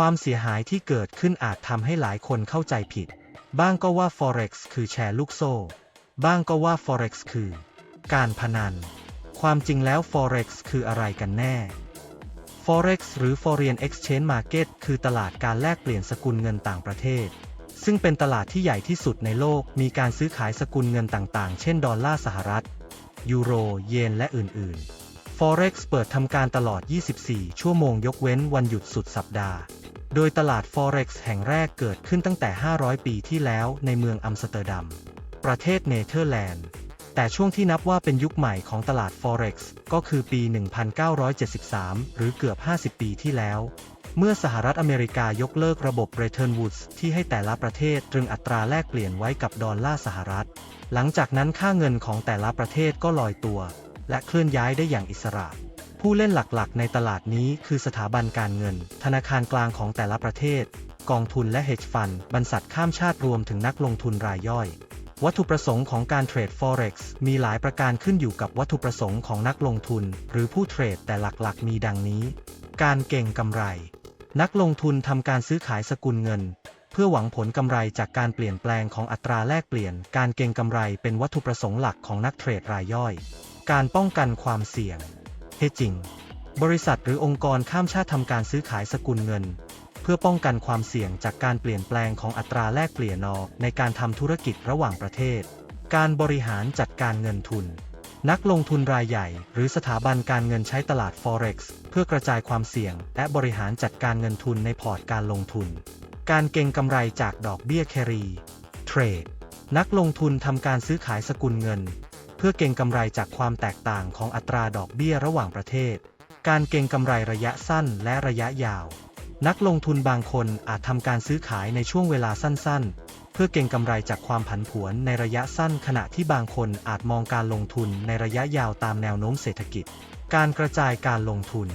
ความเสียหายที่เกิดขึ้นอาจทำให้หลายคนเข้าใจผิด บ้างก็ว่า Forex คือแชร์ลูกโซ่ บ้างก็ว่า Forex คือ การพนัน ความจริงแล้ว Forex คืออะไรกันแน่ Forex หรือ Foreign Exchange Market คือตลาดการแลกเปลี่ยนสกุลเงินต่างประเทศ ซึ่งเป็นตลาดที่ใหญ่ที่สุดในโลก มีการซื้อขายสกุลเงินต่างๆ เช่น ดอลลาร์สหรัฐ ยูโร เยน และอื่น ๆ Forex เปิดทำการตลอด 24 ชั่วโมงยกเว้นวันหยุดสุดสัปดาห์ โดยตลาด Forex แห่งแรกเกิดขึ้นตั้งแต่ 500 ปีที่แล้วในเมืองอัมสเตอร์ดัม ประเทศเนเธอร์แลนด์ แต่ช่วงที่นับว่าเป็นยุคใหม่ของตลาด Forex ก็คือปี 1973 หรือเกือบ 50 ปีที่แล้ว เมื่อสหรัฐอเมริกายกเลิกระบบ Bretton Woods ที่ให้แต่ละประเทศตรึงอัตราแลกเปลี่ยนไว้กับดอลลาร์สหรัฐ หลังจากนั้นค่าเงินของแต่ละประเทศก็ลอยตัว และเคลื่อนย้ายได้อย่างอิสระ ผู้เล่นหลักๆ ในตลาดนี้คือสถาบันการเงิน ธนาคารกลางของแต่ละประเทศ กองทุนและ hedge fund บรรษัทข้ามชาติรวมถึงนักลงทุนรายย่อย วัตถุประสงค์ของการเทรด Forex มีหลายประการขึ้นอยู่กับวัตถุประสงค์ของนักลงทุน หรือผู้เทรดแต่หลักๆ มีดังนี้ การเก่งกำไร นักลงทุนทำการซื้อขายสกุลเงินเพื่อหวังผลกำไรจากการเปลี่ยนแปลงของอัตราแลกเปลี่ยน การเก็งกำไรเป็นวัตถุประสงค์หลักของนักเทรดรายย่อย การป้องกันความเสี่ยง hedging บริษัทหรือองค์กรข้ามชาติทำการซื้อขายสกุลเงิน เพื่อป้องกันความเสี่ยงจากการเปลี่ยนแปลงของอัตราแลกเปลี่ยนนอในการทำธุรกิจระหว่างประเทศ การบริหารจัดการเงินทุน นักลงทุนรายใหญ่ หรือสถาบันการเงินใช้ตลาด Forex เพื่อกระจายความเสี่ยง และบริหารจัดการเงินทุนในพอร์ตการลงทุน การเก็งกำไรจากดอกเบี้ยแครี เทรดนักลงทุนทำการซื้อขายสกุลเงิน เพื่อเก็งกำไรจากความแตกต่างของอัตราดอกเบี้ยระหว่างประเทศ การเก็งกำไรระยะสั้นและระยะยาว นักลงทุนบางคนอาจทำการซื้อขายในช่วงเวลาสั้นๆ เพื่อเก็งกำไรจากความผันผวนในระยะสั้นขณะที่บางคนอาจมองการลงทุนในระยะยาวตามแนวโน้มเศรษฐกิจ การกระจายการลงทุน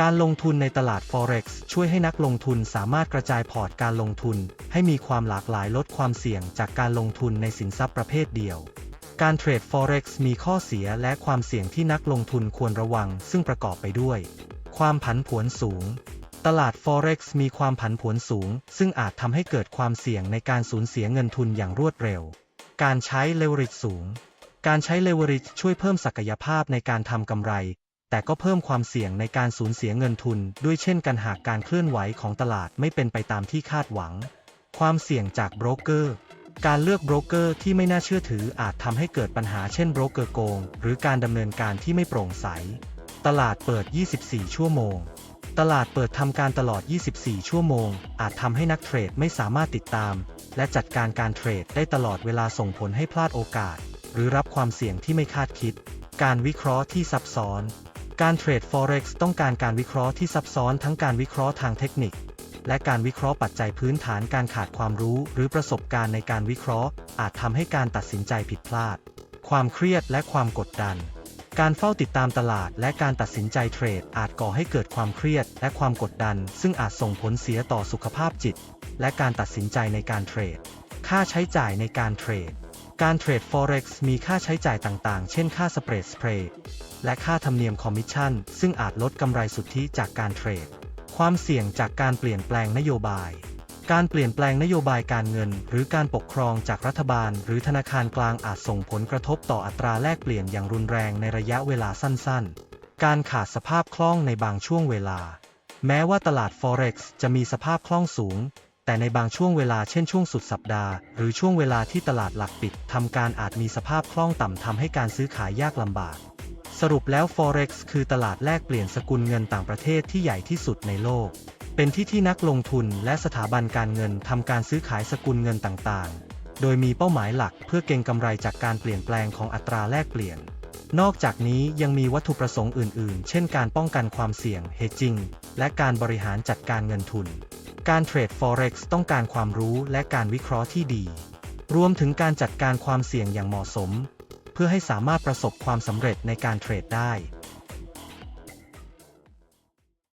การลงทุนในตลาด Forex ช่วยให้นักลงทุนสามารถกระจายพอร์ตการลงทุน ให้มีความหลากหลายลดความเสี่ยงจากการลงทุนในสินทรัพย์ประเภทเดียว การเทรด Forex มีข้อเสียและความเสี่ยงที่นักลงทุนควรระวัง ซึ่งประกอบไปด้วย ความผันผวนสูง ตลาด Forex มีความผันผวนสูง ซึ่งอาจทำให้เกิดความเสี่ยงในการสูญเสียเงินทุนอย่างรวดเร็ว การใช้ leverage สูง การใช้ leverage ช่วยเพิ่มศักยภาพในการทำกำไร แต่ก็เพิ่มความเสี่ยงในการสูญเสียเงินทุน ด้วยเช่นกันหากการเคลื่อนไหวของตลาดไม่เป็นไปตามที่คาดหวัง ความเสี่ยงจากโบรกเกอร์ การเลือกโบรกเกอร์ที่ไม่น่าเชื่อถืออาจทำให้เกิดปัญหาเช่นโบรกเกอร์โกง หรือการดำเนินการที่ไม่โปร่งใส ตลาดเปิด 24 ชั่วโมง ตลาดเปิดทำการตลอด 24 ชั่วโมง อาจทำให้นักเทรดไม่สามารถติดตาม และจัดการการเทรดได้ตลอดเวลาส่งผลให้พลาดโอกาส หรือรับความเสี่ยงที่ไม่คาดคิด การวิเคราะห์ที่ซับซ้อน การเทรด Forex ต้องการการวิเคราะห์ที่ซับซ้อนทั้งการวิเคราะห์ทางเทคนิค และการวิเคราะห์ปัจจัยพื้นฐานการขาดความรู้หรือประสบการณ์ในการวิเคราะห์ อาจทำให้การตัดสินใจผิดพลาด ความเครียดและความกดดัน การเฝ้าติดตามตลาดและการตัดสินใจเทรด อาจก่อให้เกิดความเครียดและความกดดัน ซึ่งอาจส่งผลเสียต่อสุขภาพจิต และการตัดสินใจในการเทรด ค่าใช้จ่ายในการเทรด การเทรด Forex มีค่าใช้จ่ายต่างๆ เช่น ค่าสเปรดสเปรดและค่าธรรมเนียมคอมมิชชั่น ซึ่งอาจลดกำไรสุทธิจากการเทรด ความเสี่ยงจากการเปลี่ยนแปลงนโยบาย การเปลี่ยนแปลงนโยบายการเงิน หรือการปกครองจากรัฐบาล หรือธนาคารกลางอาจส่งผลกระทบต่ออัตราแลกเปลี่ยนอย่างรุนแรงในระยะเวลาสั้นๆ การขาดสภาพคล่องในบางช่วงเวลา แม้ว่าตลาด Forex จะมีสภาพคล่องสูง แต่ในบางช่วงเวลาเช่นช่วงสุดสัปดาห์ หรือช่วงเวลาที่ตลาดหลักปิดทำการอาจมีสภาพคล่องต่ำทำให้การซื้อขายยากลำบาก สรุปแล้ว Forex คือตลาดแลกเปลี่ยนสกุลเงินต่างประเทศที่ใหญ่ที่สุดในโลก เป็นที่ที่นักลงทุนและสถาบันการเงินทำการซื้อขายสกุลเงินต่างๆ โดยมีเป้าหมายหลักเพื่อเก็งกำไรจากการเปลี่ยนแปลงของอัตราแลกเปลี่ยน นอกจากนี้ยังมีวัตถุประสงค์อื่น ๆ เช่นการป้องกันความเสี่ยง hedging และการบริหารจัดการเงินทุน การเทรด Forex ต้องการความรู้และการวิเคราะห์ที่ดี รวมถึงการจัดการความเสี่ยงอย่างเหมาะสม เพื่อให้สามารถประสบความสำเร็จในการเทรดได้